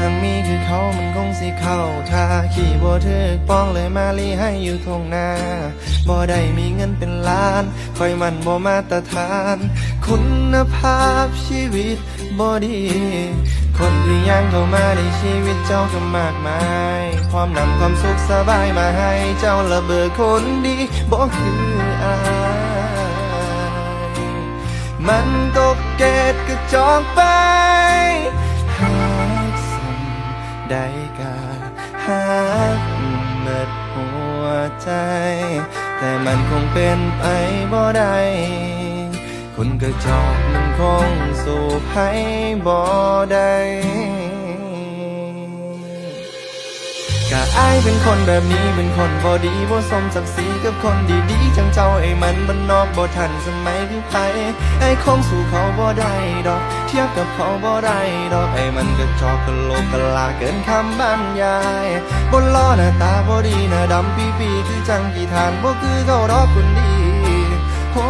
หังมีคือเขามันคงสิเข้าท่าขี่บ่ถึกป้องเลยมาลีให้อยู่ทงหน้าบ่ได้มีเงินเป็นล้านคอยมันบ่มาตรฐาน คุณภาพชีวิตบ่ดี คนที่ยังเข้ามาในชีวิตเจ้าก็มากมายความนำความสุขสบายมาให้เจ้าระเบิดคนดีบ่คืออายมันตกเกตกระจอกไป ได้กาหากเมิดหัวใจ แต่มันคงเป็นไปบ่ได้คนกระจอกมันคงสู่ให้บ่ได้กะอายเป็นคนแบบนี้เป็นคนบ่ดีบ่สมศักดิ์ศรีกับคนดีๆ เจ้าไอ้มันมันนอกบ่ทันสมัยคือไผไอ้คงสู่เขาบ่ได้ดอก เทียบกับเขาบ่ได้ดอกไอ้มันก็จอกกะโลกกะลาเกินคำบรรยายบนล้อหน้าตาบ่ดีหน้าดำปีปีคือจังกี่ทานบ่คือเขาดอกคนดีโอ้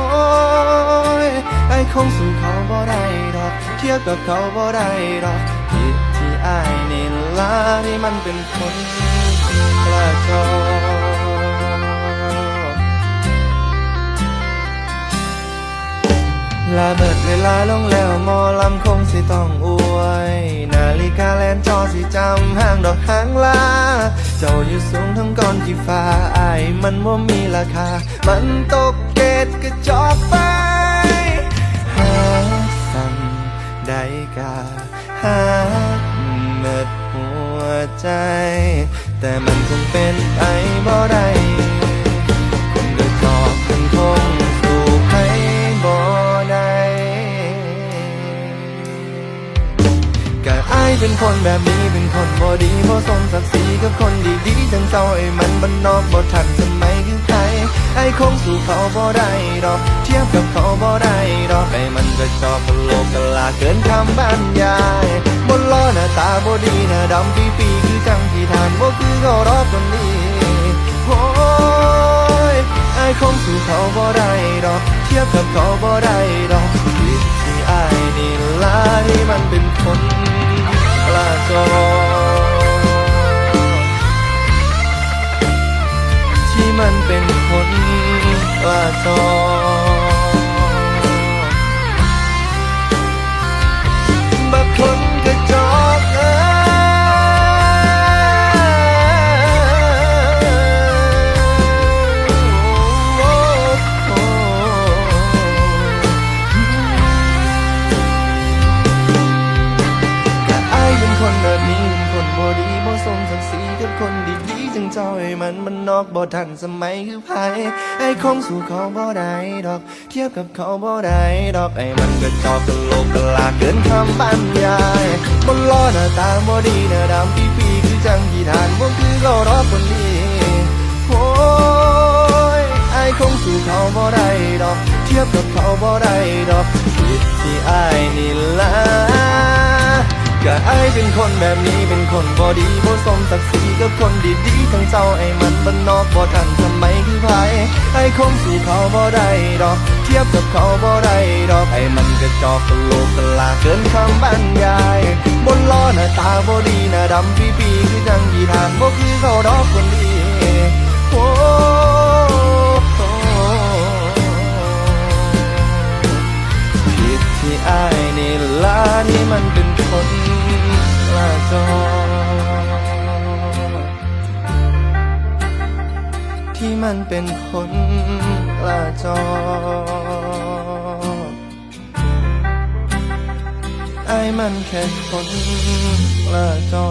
ยไอ้คงสู่เขาบ่ได้ดอก เทียบกับเขาบ่ได้ดอกผิดที่อายนี่ละที่มันเป็นคนกระจอก ลาเบิดเวลาลงแล้วมอลำคงสิต้องอวย นาฬิกาแลนจอสิจำห้างดอกหางลา เจ้าอยู่สูงทั้งก้อนที่ฟ้าอายมันว่ามีราคา มันตกเกตกระจอกไป หาสั่งได้กา หาเมิดหัวใจ แต่มันคงเป็นไปบ่ได้ คนแบบนี้เป็นคนบ่ดีบ่สมศักดิ์ศรีกับคนดีๆจังเจ้าไอ้มันบ้านนอกบ่ทันสมัยคือใคร ไอ้คงสู่เขาบ่ได้ดอก เทียบกับเขาบ่ได้ดอกไอ้มันก็จอกกะโลกกะลาเกินคำบรรยายบนล้อหน้าตาบ่ดีหน้าดำปีปีคือจังที่ทานบ่คือเขารอบคนนี้โอ้ยไอ้คงสู่เขาบ่ได้ดอก เทียบกับเขาบ่ได้ดอกผิดที่ไอายนี่ล่ะที่มันเป็นคน ปลาจอที่มันเป็นคนว่าจอ เจ้าไอ้มันมันนอกบ่ทันสมัยคือไผไอ้คงสู่เขาบ่ได้ดอก เทียบกับเขาบ่ได้ดอกไอ้มันก็จอกกะโลกกลาเกินคำบรรยายบนล้อหน้าตาบ่ดีหน้าดำปีปีๆคือจังที่ทานบ่คือเขารอคนดีโอ้ยไอ้คงสู่เขาบ่ได้ดอก เทียบกับเขาบ่ได้ดอกผิดที่ไอายนี่ อายเป็นคนแบบนี้เป็นคนบ่ดีบ่สมศักดิ์ศรีกับคนดีๆทั้งเจ้าไอ้มันบ้านนอกบ่ทันสมัยคือไผไอ้คงสู่เขาบ่ได้ดอก เทียบกับเขาบ่ได้ดอกไอ้มันกระจอกกะโลกกะลาเกินคำบรรยายบนล้อหน้าตาบ่ดีหน้าดำปีปีๆคือจังยีทานบ่คือเขาดอกคนดีโอ้ มันเป็นคนละจอ ที่มันเป็นคนละจอไอ้มันแค่คนละจอ